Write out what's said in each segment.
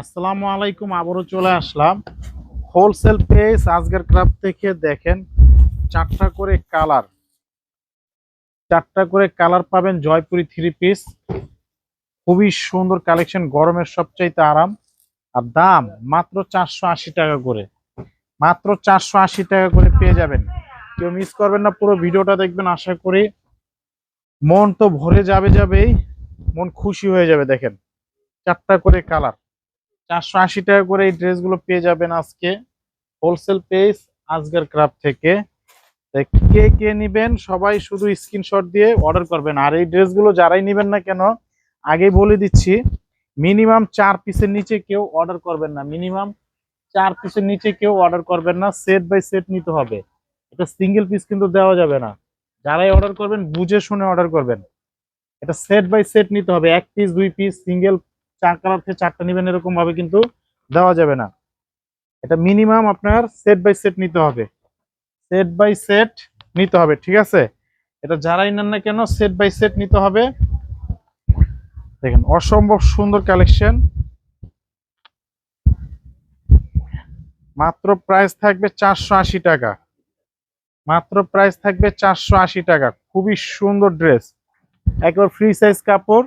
আসসালামু আলাইকুম, আবারও চলে আসলাম। হোলসেল পেজ আজকের ক্রাফট থেকে দেখেন, চারটা করে কালার চারটা করে কালার পাবেন জয়পুরি থ্রি পিস খুবই সুন্দর কালেকশন গরমের সবচাইতে আরাম। আর দাম মাত্র চারশো আশি টাকা করে। মাত্র চারশো আশি টাকা করে পেয়ে যাবেন। কেউ মিস করবেন না, পুরো ভিডিওটা দেখবেন, আশা করি। মন তো ভরে যাবে যাবেই, মন খুশি হয়ে যাবে, দেখেন। চারটা করে কালার চারশো আশি টাকা করে এই ড্রেসগুলো পেয়ে যাবেন আজকে। হোলসেল পেজ আজগার ক্রাফট থেকে। কে কে নিবেন? সবাই শুধু স্ক্রিনশট দিয়ে অর্ডার করবেন। আর এই ড্রেসগুলো যারাই নিবেন না কেন, আগেই বলে দিচ্ছি মিনিমাম চার পিসের নিচে কেউ অর্ডার করবেন না। মিনিমাম চার পিসের নিচে কেউ অর্ডার করবেন না। সেট বাই সেট নিতে হবে। এটা সিঙ্গেল পিস কিন্তু দেওয়া যাবে না। যারাই অর্ডার করবেন, বুঝে শুনে অর্ডার করবেন। এটা সেট বাই সেট নিতে হবে। এক পিস দুই পিস সিঙ্গেল চার কালার থেকে চারটা নেবেন এরকম ভাবে কিন্তু দেওয়া যাবে না। এটা মিনিমাম আপনার সেট বাই সেট নিতে হবে। সেট বাই সেট নিতে হবে, ঠিক আছে? এটা যারাই নেন না কেন সেট বাই সেট নিতে হবে। দেখেন, অসম্ভব সুন্দর কালেকশন মাত্র প্রাইস থাকবে চারশো আশি টাকা। মাত্র প্রাইস থাকবে চারশো আশি টাকা। খুবই সুন্দর ড্রেস একবার ফ্রি সাইজ কাপড়,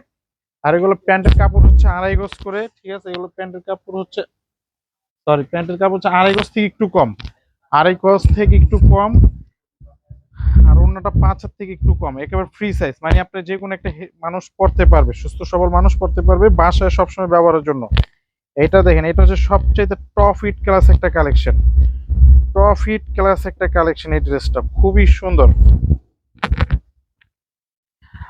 আর এগুলো প্যান্টের কাপড় হচ্ছে আড়াই গজ করে, ঠিক আছে? এগুলো প্যান্টের কাপড় হচ্ছে সরি প্যান্টের কাপড় হচ্ছে আড়াই গজ থেকে একটু কম। আড়াই গজ থেকে একটু কম, আর অন্যটা পাঁচ হাত থেকে একটু কম, একেবারে ফ্রি সাইজ মানে আপনি যে কোনো একটা মানুষ পড়তে পারবে, সুস্থ সবল মানুষ পড়তে পারবে বাসায় সবসময় ব্যবহারের জন্য। এটা দেখেন, এটা হচ্ছে সবচেয়ে টপ হিট ক্লাস একটা কালেকশন টপ হিট ক্লাস একটা কালেকশন এই ড্রেসটা খুবই সুন্দর।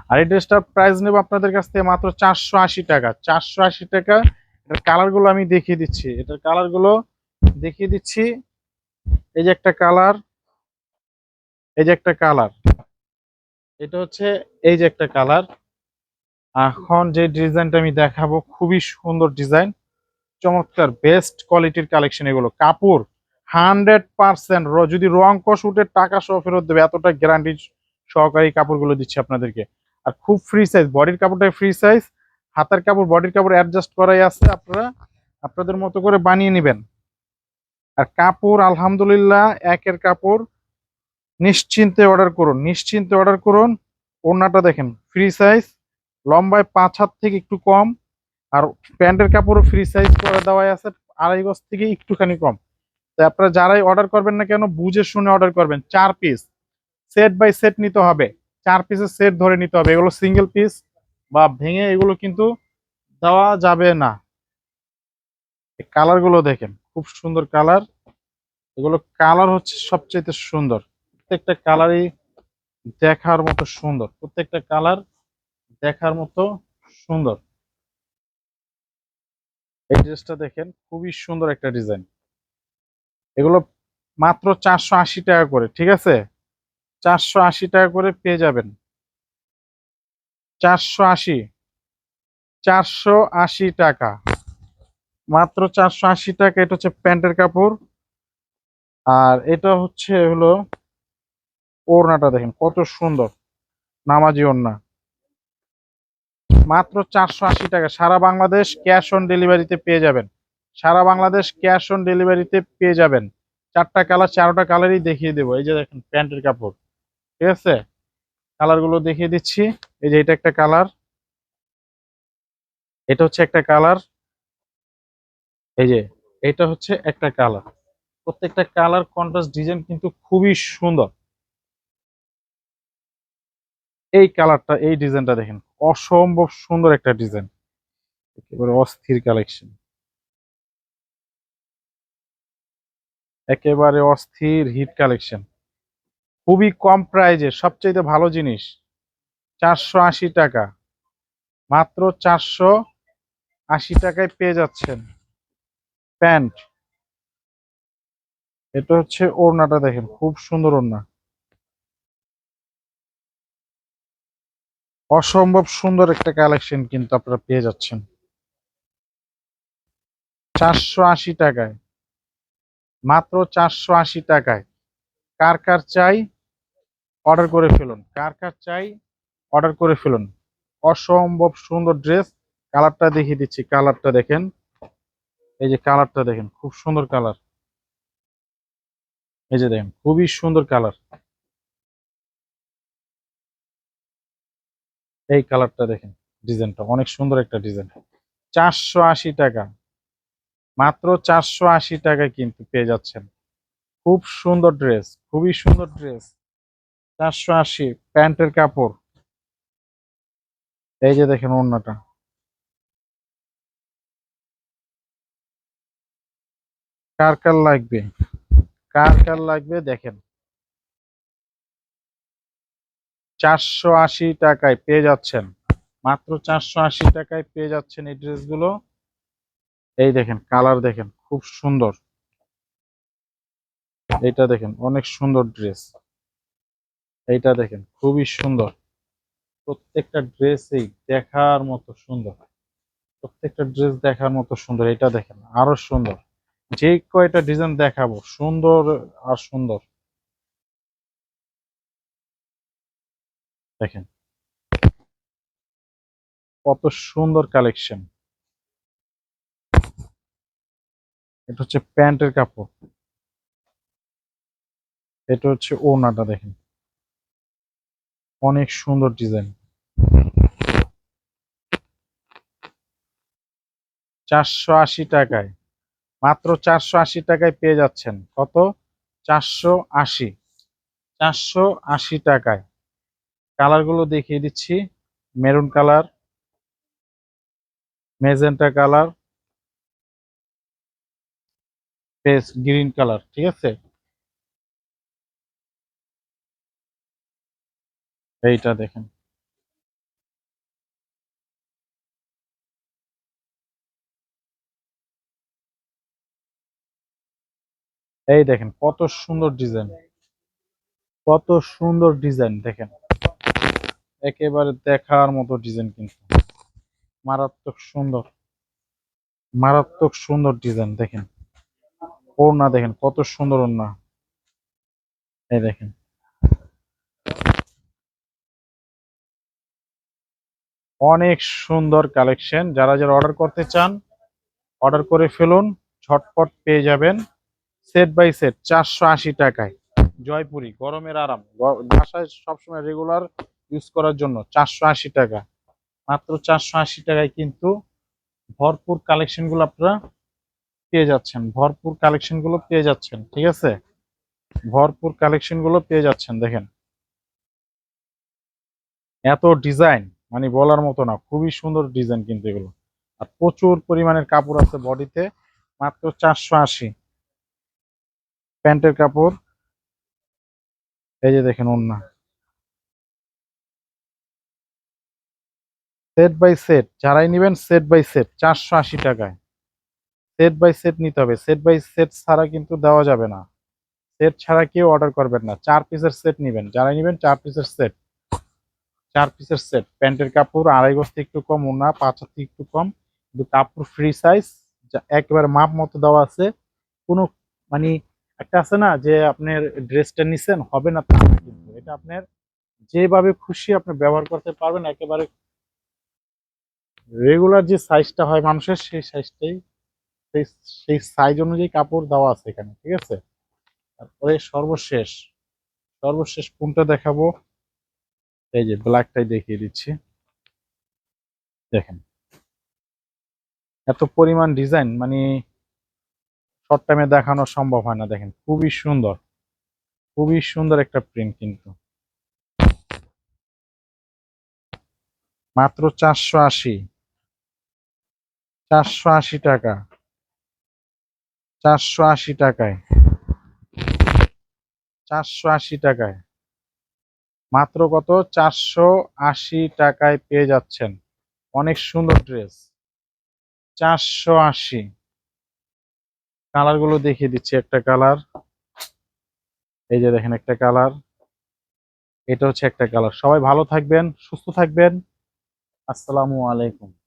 আর এই ড্রেসটার প্রাইস নেব আপনাদের কাছ থেকে মাত্র চারশো আশি টাকা। চারশো আশি টাকা, এটার কালারগুলো আমি দেখিয়ে দিচ্ছি। এটার কালারগুলো দেখিয়ে দিচ্ছি। এই যে একটা কালার এই যে একটা কালার এটা হচ্ছে এই যে একটা কালার এখন যে ডিজাইনটা আমি দেখাবো, খুবই সুন্দর ডিজাইন চমৎকার বেস্ট কোয়ালিটির কালেকশন এগুলো। কাপড় হান্ড্রেড পার্সেন্ট যদি রং কষ উঠে টাকা সহ ফেরত দেবে। এতটা গ্যারান্টি সহকারী কাপড়গুলো দিচ্ছে আপনাদেরকে। আর খুব ফ্রি সাইজ বডির কাপড়টা ফ্রি সাইজ হাতের কাপড় বডির কাপড় অ্যাডজাস্ট করাই আছে আপনারা, আপনাদের মতো করে বানিয়ে নেবেন। আর কাপড়, আলহামদুলিল্লাহ, একের কাপড় নিশ্চিন্তে অর্ডার করুন, নিশ্চিন্তে অর্ডার করুন, ওড়নাটা দেখেন ফ্রি সাইজ লম্বায় পাঁচ হাত থেকে একটু কম, আর প্যান্টের কাপড়ও ফ্রি সাইজ করে দেওয়াই আছে, আড়াই গজ থেকে একটুখানি কম। তাই আপনারা যারাই অর্ডার করবেন না কেন, বুঝে শুনে অর্ডার করবেন, চার পিস সেট বাই সেট নিতে হবে। চার পিসের সেট ধরে নিতে হবে। এগুলো সিঙ্গেল পিস বা ভেঙে এগুলো কিন্তু দেওয়া যাবে না। কালারগুলো দেখেন, খুব সুন্দর কালার এগুলো কালার হচ্ছে সবচেয়ে সুন্দর। প্রত্যেকটা কালারই দেখার মতো সুন্দর। প্রত্যেকটা কালার দেখার মতো সুন্দর। এই ড্রেসটা দেখেন, খুবই সুন্দর একটা ডিজাইন এগুলো মাত্র চারশো আশি টাকা করে, ঠিক আছে? চারশো আশি টাকা করে পেয়ে যাবেন। চারশো আশি। চারশো আশি টাকা। মাত্র চারশো আশি টাকা, এটা হচ্ছে প্যান্টের কাপড়। আর এটা হচ্ছে হলো ওড়নাটা দেখেন, কত সুন্দর, নামাজি ওড়না। মাত্র চারশো আশি টাকা, সারা বাংলাদেশ ক্যাশ অন ডেলিভারিতে পেয়ে যাবেন। সারা বাংলাদেশ ক্যাশ অন ডেলিভারিতে পেয়ে যাবেন। চারটা কালার, চারোটা কালারই দেখিয়ে দেবো। এই যে দেখেন প্যান্টের কাপড়। ঠিক আছে? কালারগুলো দেখিয়ে দিচ্ছি। এই যে এটা একটা কালার এটা হচ্ছে একটা কালার এই যে এটা হচ্ছে একটা কালার প্রত্যেকটা কালার কন্ট্রাস্ট ডিজাইন কিন্তু খুবই সুন্দর। এই কালারটা এই ডিজাইনটা দেখেন, অসম্ভব সুন্দর একটা ডিজাইন একেবারে অস্থির কালেকশন একেবারে অস্থির হিট কালেকশন খুবই কম প্রাইজে সবচেয়ে ভালো জিনিস। চারশো আশি টাকা। মাত্র চারশো আশি টাকায় পেয়ে যাচ্ছেন। প্যান্ট। এটা হচ্ছে ওড়নাটা দেখেন, খুব সুন্দর ওড়না। অসম্ভব সুন্দর একটা কালেকশন কিন্তু আপনারা পেয়ে যাচ্ছেন। চারশো আশি টাকায়। মাত্র চারশো আশি টাকায়। কার কার চাই? অর্ডার করে ফেলুন। কার কার চাই অর্ডার করে ফেলুন। অসম্ভব সুন্দর ড্রেস। কালারটা দেখিয়ে দিচ্ছি, কালারটা দেখেন। এই যে কালারটা দেখেন, খুব সুন্দর কালার। এই যে দেখেন, খুবই সুন্দর কালার। এই কালারটা দেখেন, ডিজাইনটা অনেক সুন্দর একটা ডিজাইন। চারশো আশি টাকা। মাত্র চারশো আশি টাকায় কিন্তু পেয়ে যাচ্ছেন। খুব সুন্দর ড্রেস, খুবই সুন্দর ড্রেস। চারশো আশি প্যান্টের কাপড়। এই যে দেখেন অন্যটা কার কার লাগবে? কার কার লাগবে দেখেন। চারশো আশি টাকায় পেয়ে যাচ্ছেন। মাত্র চারশো আশি টাকায় পেয়ে যাচ্ছেন এই ড্রেসগুলো। এই দেখেন, কালার দেখেন, খুব সুন্দর। এইটা দেখেন, অনেক সুন্দর ড্রেস। এইটা দেখেন, খুবই সুন্দর। প্রত্যেকটা ড্রেসই দেখার মতো সুন্দর। প্রত্যেকটা ড্রেস দেখার মতো সুন্দর এটা দেখেন, আরও সুন্দর। যে কয়টা ডিজাইন দেখাবো, সুন্দর আর সুন্দর। দেখেন, কত সুন্দর কালেকশন। এটা হচ্ছে প্যান্টের কাপড়। এটা হচ্ছে ওড়নাটা দেখেন। অনেক সুন্দর ডিজাইন। চারশো আশি টাকায়। মাত্র চারশো আশি টাকায় পেয়ে যাচ্ছেন। কত? চারশো আশি। চারশো আশি টাকায়। কালারগুলো দেখিয়ে দিচ্ছি। মেরুন কালার মেজেন্টা কালার, পেস গ্রিন কালার, ঠিক আছে? এইটা দেখেন। এই দেখেন, কত সুন্দর ডিজাইন। কত সুন্দর ডিজাইন, দেখেন। একেবারে দেখার মতো ডিজাইন কিন্তু। মারাত্মক সুন্দর। মারাত্মক সুন্দর ডিজাইন, দেখেন। ওড়না দেখেন, কত সুন্দর ওড়না। এই দেখেন। অনেক সুন্দর কালেকশন। যারা যারা অর্ডার করতে চান, অর্ডার করে ফেলুন, ঝটপট পেয়ে যাবেন। সেট বাই সেট, চারশো আশি টাকায়। জয়পুরি, গরমের আরাম। বাসায় সবসময় রেগুলার ইউজ করার জন্য চারশো আশি টাকা। মাত্র চারশো আশি টাকায় কিন্তু ভরপুর কালেকশনগুলো আপনারা পেয়ে যাচ্ছেন। ভরপুর কালেকশনগুলো পেয়ে যাচ্ছেন, ঠিক আছে? ভরপুর কালেকশনগুলো পেয়ে যাচ্ছেন, দেখেন। এত ডিজাইন মানে বলার মতো না, খুবই সুন্দর ডিজাইন কিন্তু এগুলো। আর প্রচুর পরিমাণের কাপড় আছে বডিতে, মাত্র চারশো আশি। প্যান্টের কাপড়, এই যে দেখেন ওন্না সেট বাই সেট যারাই নেবেন সেট বাই সেট চারশো আশি টাকায়। সেট বাই সেট নিতে হবে সেট বাই সেট ছাড়া কিন্তু দেওয়া যাবে না। সেট ছাড়া কেউ অর্ডার করবেন না, চার পিসের সেট নেবেন। যারাই নেবেন চার পিসের সেট চার পিসের সেট প্যান্টের কাপড় আড়াই গজ থেকে একটু কম ওনা পাঁচ হাত থেকে একটু কম। কিন্তু কাপড় ফ্রি সাইজ একেবারে মাপ মতো দেওয়া আছে। কোনো মানে একটা আছে না যে আপনার ড্রেসটা নিছেন, হবে না তা কিন্তু। এটা আপনার যেভাবে খুশি আপনি ব্যবহার করতে পারবেন, একেবারে রেগুলার যে সাইজটা হয় মানুষের, সেই সাইজটাই সেই সেই সাইজ অনুযায়ী কাপড় দেওয়া আছে এখানে, ঠিক আছে? তারপরে সর্বশেষ সর্বশেষ কোনটা দেখাবো? এই যে ব্ল্যাকটাই দেখিয়ে দিচ্ছি। দেখেন। এত পরিমাণ ডিজাইন মানে শর্ট টাইমে দেখানো সম্ভব হয় না, দেখেন। খুবই সুন্দর। খুবই সুন্দর একটা প্রিন্ট কিন্তু। মাত্র চারশো আশি। চারশো আশি টাকা। চারশো আশি টাকায়। চারশো আশি টাকায়। মাত্র কত? চারশো আশি টাকায় পেয়ে যাচ্ছেন। অনেক সুন্দর ড্রেস। চারশো আশি। কালারগুলো দেখিয়ে দিচ্ছি একটা কালার। এই যে দেখেন একটা কালার। এটা হচ্ছে একটা কালার। সবাই ভালো থাকবেন, সুস্থ থাকবেন। আসসালামু আলাইকুম।